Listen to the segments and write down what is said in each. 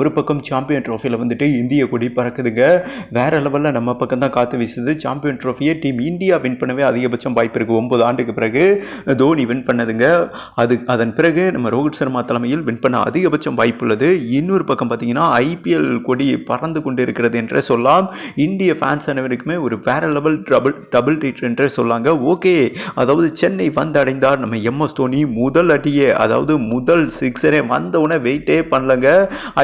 ஒரு பக்கம் சாம்பியன் ட்ரோஃபியில் வந்துட்டு இந்திய கொடி பறக்குதுங்க. வேறு லெவலில் நம்ம பக்கம் தான் காத்து வீசுது. சாம்பியன் ட்ரோஃபியை டீம் இந்தியா வின் பண்ணவே அதிகபட்சம் வாய்ப்பு இருக்குது ஒம்பது ஆண்டுக்கு பிறகு தோனி வின் பண்ணதுங்க. அது அதன் பிறகு நம்ம ரோஹித் சர்மா தலைமையில் வின் பண்ண அதிகபட்சம் வாய்ப்பு உள்ளது. இன்னொரு பக்கம் பார்த்தீங்கன்னா ஐபிஎல் கொடி பறந்து கொண்டு இருக்கிறது என்றே சொல்லலாம். இந்திய ஃபேன்ஸ் அனைவருக்குமே ஒரு வேற லெவல் டபுள் டபுள் ட்ரீட் என்றே சொல்லாங்க. ஓகே அதாவது சென்னை வந்தடைந்தார் நம்ம எம்எஸ் தோனி. முதல் அடியே அதாவது முதல் சிக்ஸரே வந்தவுடனே வெயிட்டே பண்ணலங்க.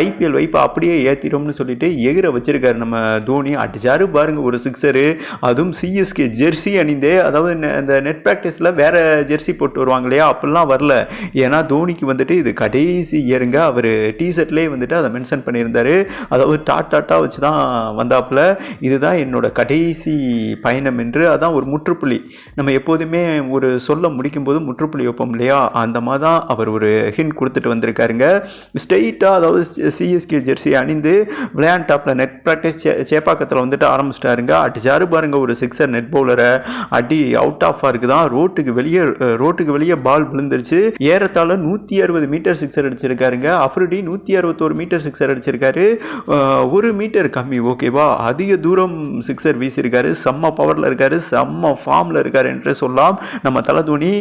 ஐபிஎல் வைப்பை அப்படியே ஏற்றிடும்னு சொல்லிட்டு எகிர வச்சிருக்காரு நம்ம தோனி. அடிச்சாரு பாருங்க ஒரு சிக்ஸரு அதுவும் சிஎஸ்கே ஜெர்சி அணிந்தே அதாவது நெ- இந்த நெட் ப்ராக்டிஸில் வேற ஜெர்சி போட்டு வருவாங்க இல்லையா? அப்படிலாம் வரல. ஏன்னா தோனிக்கு வந்துட்டு இது கடைசி இயருங்க அவர் டிஷர்ட்லேயே வந்துட்டு அதை மென்ஷன் பண்ணியிருந்தாரு. அதாவது டாட் டாட்டாக வச்சு தான் வந்தாப்புல. இதுதான் என்னோட கடைசி பயணம் என்று அதான் ஒரு முற்றுப்புள்ளி. நம்ம எப்போதுமே ஒரு சொல்ல முடிக்கும்போது முற்றுப்புள்ளி வைப்போம் இல்லையா? அந்த மாதிரி தான் அவர் ஒரு ஹிண்ட் கொடுத்துட்டு வந்திருக்காருங்க. ஸ்ட்ரெயிட்டாக அதாவது சி சிஎஸ்கே ஜெர்சி அணிந்து விளையாண்ட் டாப்பில் நெட் ப்ராக்டிஸ் சேப்பாக்கத்தில் வந்துட்டு ஆரம்பிச்சிட்டாருங்க. அடிச்சாரு பாருங்க ஒரு சிக்ஸர் நெட் பவுலரை அடி அவுட் ஆஃப் ஆர்க்கு தான் ரோட்டுக்கு வெளியே ரோட்டுக்கு வெளியே பால் விழுந்துருச்சு. ஏறத்தாழ நூற்றி அறுபது மீட்டர் சிக்ஸர் அடிச்சிருக்காருங்க. அஃப்ரிடி நூற்றி அறுபத்தோரு மீட்டர் சிக்ஸர் அடிச்சிருக்காரு. ஒரு மீட்டர் கம்மி ஓகேவா அதிக தூரம் சிக்ஸர் வீசியிருக்காரு செம்ம பவரில் இருக்காரு. செம்ம ஃபார்மில் இருக்காரு என்று சொல்லலாம். நம்ம தலை தோனி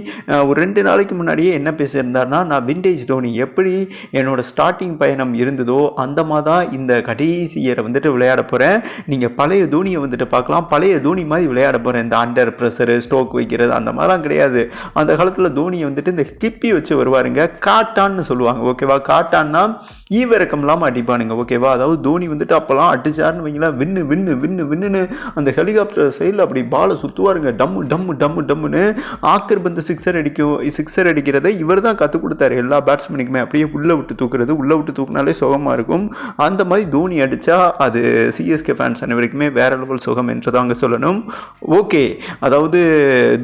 ஒரு ரெண்டு நாளைக்கு முன்னாடியே என்ன பேசியிருந்தாருன்னா நான் விண்டேஜ் தோனி எப்படி என்னோட ஸ்டார்டிங் பயணம் இருந்ததோ அந்த மாதிரி தான் இந்த கடைசி இயரை வந்துட்டு விளையாட போகிறேன் நீங்கள் பழைய தோனியை வந்துட்டு பார்க்கலாம். பழைய தோனி மாதிரி விளையாட போகிறேன் இந்த அண்டர் ப்ரெஷரு ஸ்டோக் வைக்கிறது அந்த மாதிரிலாம் கிடையாது. அந்த காலத்தில் தோனியை வந்துட்டு இந்த கிப்பி வச்சு வருவாருங்க. காட்டான்னு சொல்லுவாங்க. ஓகேவா காட்டான்னா ஈவிரக்கம் இல்லாமல் அடிப்பானுங்க. ஓகேவா அதாவது தோனி வந்துட்டு அப்போல்லாம் அடிச்சாருன்னு வைங்களேன். வின்னு வின்னு வின்னு வின்னுன்னு அந்த ஹெலிகாப்டர் சைடில் அப்படி பாலை சுற்றுவாருங்க டம்மு டம்மு டம்மு டம்முன்னு ஆக்கர் பந்து சிக்ஸர் அடிக்கும் சிக்ஸர் அடிக்கிறதை இவர் தான் கற்றுக் கொடுத்தாரு. எல்லா பேட்ஸ்மேனுக்குமே அப்படியே உள்ளே விட்டு தூக்குறது உள்ளே விட்டு தூக்குனாலே சுகமாக இருக்கும். அந்த மாதிரி தோனி அடித்தா அது சிஎஸ்கே ஃபேன்ஸ் அனைவருக்குமே வேற லெவல் சுகம் என்று தாங்க சொல்லணும். ஓகே அதாவது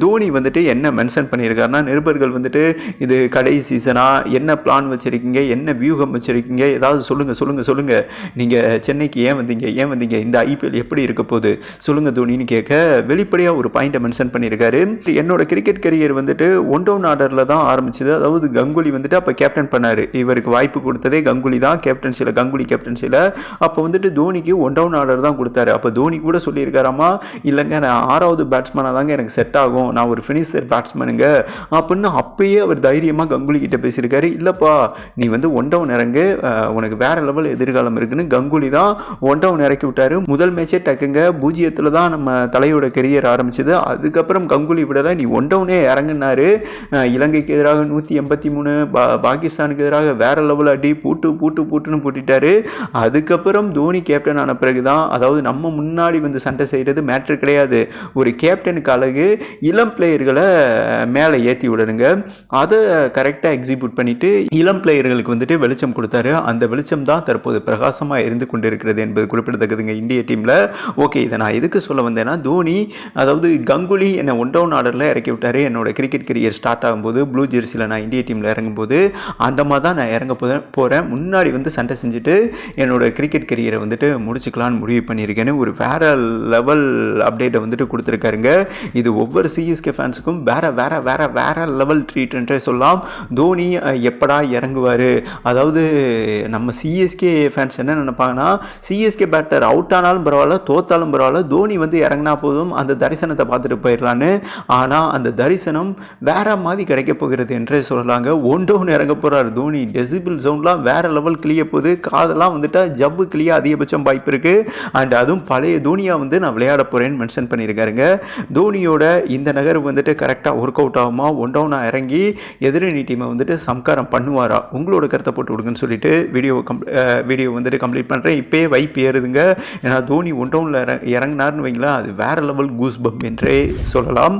தோனி வந்துட்டு என்ன மென்ஷன் பண்ணியிருக்காருன்னா நிருபர்கள் வந்துட்டு இது கடை சீசனா என்ன பிளான் வச்சுருக்கீங்க என்ன வியூகம் வச்சுருக்கீங்க ஏதாவது சொல்லுங்கள் சொல்லுங்கள் சொல்லுங்கள் நீங்கள் சென்னைக்கு ஏன் வந்தீங்க ஏன் வந்தீங்க இந்த ஐபிஎல் எப்படி இருக்க போகுது? சொல்லுங்கள் தோனின்னு கேட்க வெளிப்படையாக ஒரு பாயிண்ட்டை மென்ஷன் பண்ணியிருக்காரு. என்னோட கிரிக்கெட் கரியர் வந்துட்டு ஒன் டவுன் ஆர்டரில் தான் ஆரம்பிச்சது. அதாவது கங்குலி வந்துட்டு அப்போ கேப்டன் பண்ணார். இவருக்கு வாய்ப்பு கொடுத்ததே கங்குலி தான். கேப்டன் கேப்டன்சியில் கங்குலி கேப்டன்சியில் அப்போ வந்துட்டு தோனிக்கு ஒன் டவுன் ஆர்டர் தான் கொடுத்தாரு. அப்போ தோனி கூட சொல்லியிருக்காராமா இல்லைங்க நான் ஆறாவது பேட்ஸ்மேனாக தாங்க எனக்கு செட் ஆகும். நான் ஒரு ஃபினிஷர் பேட்ஸ்மேனுங்க அப்படின்னு அப்பயே அவர் தைரியமாக கங்குலி கிட்ட பேசியிருக்காரு. இல்லைப்பா நீ வந்து ஒன் டவுன் இறங்கு. உனக்கு வேற லெவல் எதிர்காலம் இருக்குன்னு. கங்குலி தான் ஒன் டவுன் இறக்கி விட்டாரு. முதல் மேட்சே டக்குங்க பூஜ்ஜியத்தில் தான் நம்ம தலையோட கெரியர் ஆரம்பிச்சது. அதுக்கப்புறம் கங்குலி விடலை. நீ ஒன் டவுனே இறங்குனாரு. இலங்கைக்கு எதிராக நூற்றி எண்பத்தி மூணு பா பாகிஸ்தானுக்கு எதிராக வேற லெவல் அடி பூட்டு பூட்டு பூட்டுன்னு கூட்டிட்டாரு. அதுக்கப்புறம் தோனி கேப்டன் ஆன பிறகு தான் அதாவது நம்ம முன்னாடி வந்து சண்டை செய்கிறது மேட்ரு கிடையாது. ஒரு கேப்டனுக்கு அழகு இளம் பிளேயர்களை மேலே ஏற்றி விடணுங்க. அதை கரெக்டாக எக்ஸிக்யூட் பண்ணிட்டு இளம் பிளேயர்களுக்கு வந்துட்டு வெளிச்சம் கொடுத்தாரு. அந்த வெளிச்சம் தான் தற்போது பிரகாசமாக இருந்து கொண்டிருக்கிறது என்பது குறிப்பிடத்தக்கதுங்க இந்திய டீமில் ஓகே இதை நான் எதுக்கு சொல்ல வந்தேன்னா தோனி அதாவது கங்குலி என்னை ஒன் டவுன் ஆர்டரில் இறக்கி விட்டார். என்னோட கிரிக்கெட் கரியர் ஸ்டார்ட் ஆகும்போது ப்ளூ ஜெர்சியில் நான் இந்திய டீமில் இறங்கும்போது அந்த மாதிரி தான் நான் இறங்க போகிறேன் முன்னாடி வந்து சண்டை செஞ்சுட்டு என்னோட கிரிக்கெட் கரியரை வந்துட்டு முடிச்சுக்கலான்னு முடிவு பண்ணியிருக்கேன்னு ஒரு வேற லெவல் அப்டேட்டை வந்துட்டு கொடுத்துருக்காருங்க. இது ஒவ்வொரு சிஎஸ்கே ஃபேன்ஸுக்கும் வேறு வேற வேற வேறு லெவல் ட்ரீட்மெண்ட்டே சொல்லலாம். தோனி எப்படா இறங்குவார்? அதாவது நம்ம சிஎஸ்கே ஃபேன்ஸ் என்ன நினைப்பாங்கன்னா சிஎஸ்கே பேட்டர் அவுட் ஆனாலும் பரவாயில்ல தோத்தாலும் பரவாயில்ல தோனி வந்து இறங்கினா போதும் அந்த தரிசனத்தை பார்த்துட்டு போயிடலான்னு. ஆனால் அந்த தரிசனம் வேற மாதிரி கிடைக்க போகிறது என்றே சொல்லலாங்க. ஒன் டவுன் இறங்க போகிறார் தோனி. டெசிபிள் சவுண்ட்லாம் வேற லெவல் கிளியர் போகுது காதெல்லாம் வந்துட்டா ஜவ்வு கிளியா அதிகபட்சம் வாய்ப்பு இருக்குது அண்ட் அதுவும் பழைய தோனியா வந்து நான் விளையாட போகிறேன்னு மென்ஷன் பண்ணியிருக்காருங்க. தோனியோட இந்த நகர் வந்துட்டு கரெக்டாக ஒர்க் அவுட் ஆகுமா? ஒன் டவுனாக இறங்கி எதிரணி டீமை வந்துட்டு சம்காரம் பண்ணுவாரா? உங்களோட கருத்தை போட்டு விடுங்கன்னு சொல்லிட்டு வீடியோ கம் வீடியோ வந்துட்டு கம்ப்ளீட் பண்ணுறேன் இப்போயே வைப் ஏறுதுங்க. ஏன்னா தோனி ஒன் டவுனில் இறங்கினார்னு வைங்களேன் அது வேற லெவல் கூஸ் பம் என்றே சொல்லலாம்.